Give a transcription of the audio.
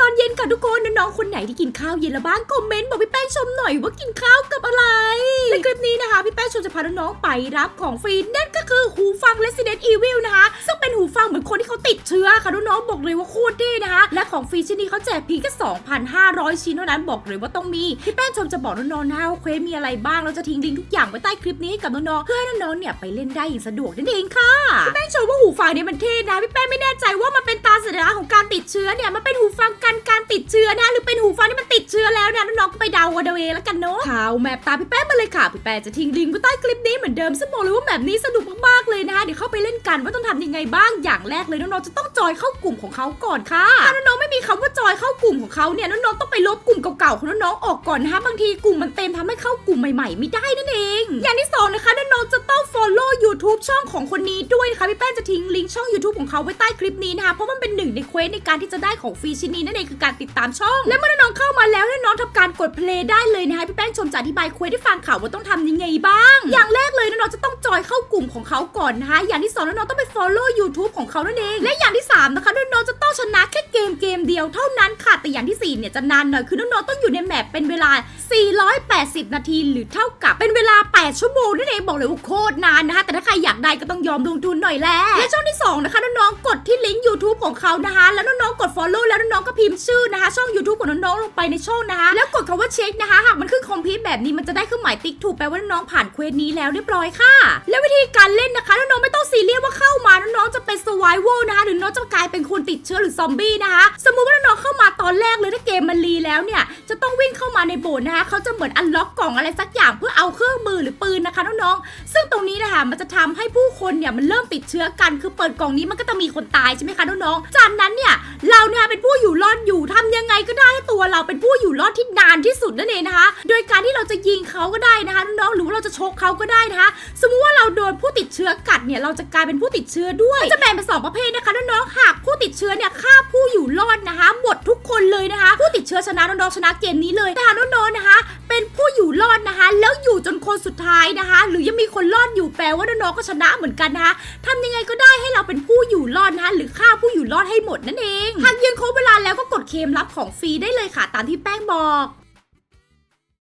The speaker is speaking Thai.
ตอนเย็นค่ะทุกคนน้องๆคนไหนที่กินข้าวเย็นแล้วบ้างคอมเมนต์บอกพี่แป้งชมหน่อยว่ากินข้าวกับอะไร ในคลิปนี้นะคะพี่แป้งชมจะพาน้องๆไปรับของฟรีนั่นก็คือหูฟัง Resident Evil นะคะ ซึ่งเป็นหูฟังเหมือนคนที่เขาติดเชื้อค่ะน้องๆบอกเลยว่าโคตรดีนะคะและ ของฟรีชิ้นนี้เขาแจกเพียงแค่2,500 ชิ้นเท่านั้นบอกเลยว่าต้องมีพี่แป้งชมจะบอกน้องๆนะคะว่าเควสมีอะไรบ้างเราจะทิ้งลิงก์ทุกอย่างไว้ใต้คลิปนี้ให้กับน้องๆเพื่อให้น้องๆเนี่ยไปเล่นได้อย่างสะดวกนั่นเองค่ะพี่แป้งชว์ว่าหูฟังเนี่ยมันเท่นะพี่แป้งไม่แน่ใจว่ามันเป็นตาสัญลักษณ์ของการติดเชื้อเนี่ยมันเป็นหูฟังกันการติดเชื้อนะหรือเป็นหูฟังที่มันติดเชื้อแล้วนะน้องๆก็ไปเดาเอาเองแล้วกันเนาะข่าวแมปตาพี่แป้งมาเลยค่ะพี่แป้งจะทิ้งลิงก์ไว้ใต้คลิปนี้เหมือนเดิมซึ่งบอกเลยว่าแบบนี้สนุกมากๆเลยนะคะเดี๋ยวเข้าไปเล่นกันว่าต้องทำยังไงบ้างอย่างแรกเลยน้องๆจะต้องจอยเข้ากลุ่มของเขาก่อนค่ะถ้าน้องๆไม่มีคำว่าจอยเข้ากลุ่มของเขาเนี่ยน้องๆต้องไปลบกลุ่มเก่าๆของน้องๆออกก่อนนะคะบางทีกลุ่มมันเต็มทำให้เข้ากลุ่มใหม่ๆ ไม่ได้นั่นเอง อย่างที่สองนะคะน้องๆจะต้อง follow YouTube ช่องของคนนี้ด้วยนะคะพี่แป้งจะทิ้งลิงก์ช่อง YouTube ของเขาไว้ใต้คลิปนี้นะคะเพราะมันเป็นหนึ่งในเควสในการที่จะได้ของฟรีชิ้นนี้นั่นเองคือการติดตามช่อง และเมื่อน้องๆเข้ามาแล้วน้องๆทำการกด play ได้เลยนะคะพี่แป้งชมจะอธิบายเควสให้ฟังค่ะว่าต้องทำยังไงบ้าง อย่างแรกเลยน้อง กลุ่มของเขาก่อนนะคะอย่างที่สองน้องๆต้องไป follow YouTube ของเขานั่นเองและอย่างที่สามนะคะน้องๆจะต้องชนะแค่เกมเกมเดียวเท่านั้นค่ะแต่อย่างที่สี่เนี่ยจะนานหน่อยคือน้องๆต้องอยู่ในแมปเป็นเวลา 480 นาทีหรือเท่ากับเป็นเวลา 8 ชั่วโมงนั่นเอง บอกเลยว่าโคตรนานนะคะ แต่ถ้าใครอยากได้ก็ต้องยอมลงทุนหน่อยแหละและช่องที่ 2 นะคะน้องๆกดที่ลิงก์ YouTube ของเขานะคะ แล้วน้องๆกด follow แล้วน้องๆก็พิมพ์ชื่อนะคะ ช่อง YouTube ของน้องๆลงไปในช่องนะคะแล้วกดคำว่าเช็คนะคะหากมันขึ้นคอมพิวแบบนี้มันจะได้เครื่องหมายติ๊กถูกแปลว่าน้องผ่านเควสนี้แล้วเรียบร้อยค่ะ และวิธีการเล่นนะคะน้องๆไม่ต้องซีเรียสว่าเข้ามาน้องๆจะเป็น survival นะคะหรือน้องจะกลายเป็นคนติดเชื้อหรือซอมบี้นะคะสมมุติว่าน้องเข้ามาตอนแรกเลยถ้าเกมมันรีแล้วเนี่ยจะต้องวิ่งเข้ามาในโบสถ์นะคะเขาจะเหมือนอันล็อกกล่องอะไรสักอย่างเพื่อเอาเครื่องมือหรือปืน นะคะน้องๆ ซึ่งตรงนี้นะคะมันจะทำให้ผู้คนเนี่ยมันเริ่มติดเชื้อกัน คือเปิดกล่องนี้มันก็จะมีคนตายใช่ไหมคะน้องๆ จากนั้นเนี่ยเราเนี่ยเป็นผู้อยู่รอดอยู่ทำยังไงก็ได้ให้ตัวเราเป็นผู้อยู่รอดที่นานที่สุดนั่นเองนะคะ โดยการที่เราจะยิงเขาก็ได้นะคะน้องๆ หรือว่าเราจะชกเขาก็ได้นะคะ สมมุติว่าเราโดนผู้ติดเชื้อกัดเนี่ยเราจะกลายเป็นผู้ติดเชื้อด้วย จะแบ่งเป็นสองประเภทนะคะน้องๆ หากผู้ติดเชื้อเนี่ยฆ่าผู้อยู่รอดนะคะหมดทุกคนเลยนะคะ ผู้ติดเชื้อชนะน้องๆชนะเกมนี้เลยแต่หากน้องๆนะคะ เป็นผู้อยู่รอดนะคะ แล้วอยู่จนคนสุดท้ายนะคะ หรือยังมีคนรอดอยู่แปลว่าน้องก็ชนะเหมือนกันนะคะทำยังไงก็ได้ให้เราเป็นผู้อยู่รอดนะคะ หรือฆ่าผู้อยู่รอดให้หมดนั่นเองหากยืนครบเวลาแล้วก็กดเคมรับของฟรีได้เลยค่ะตามที่แป้งบอก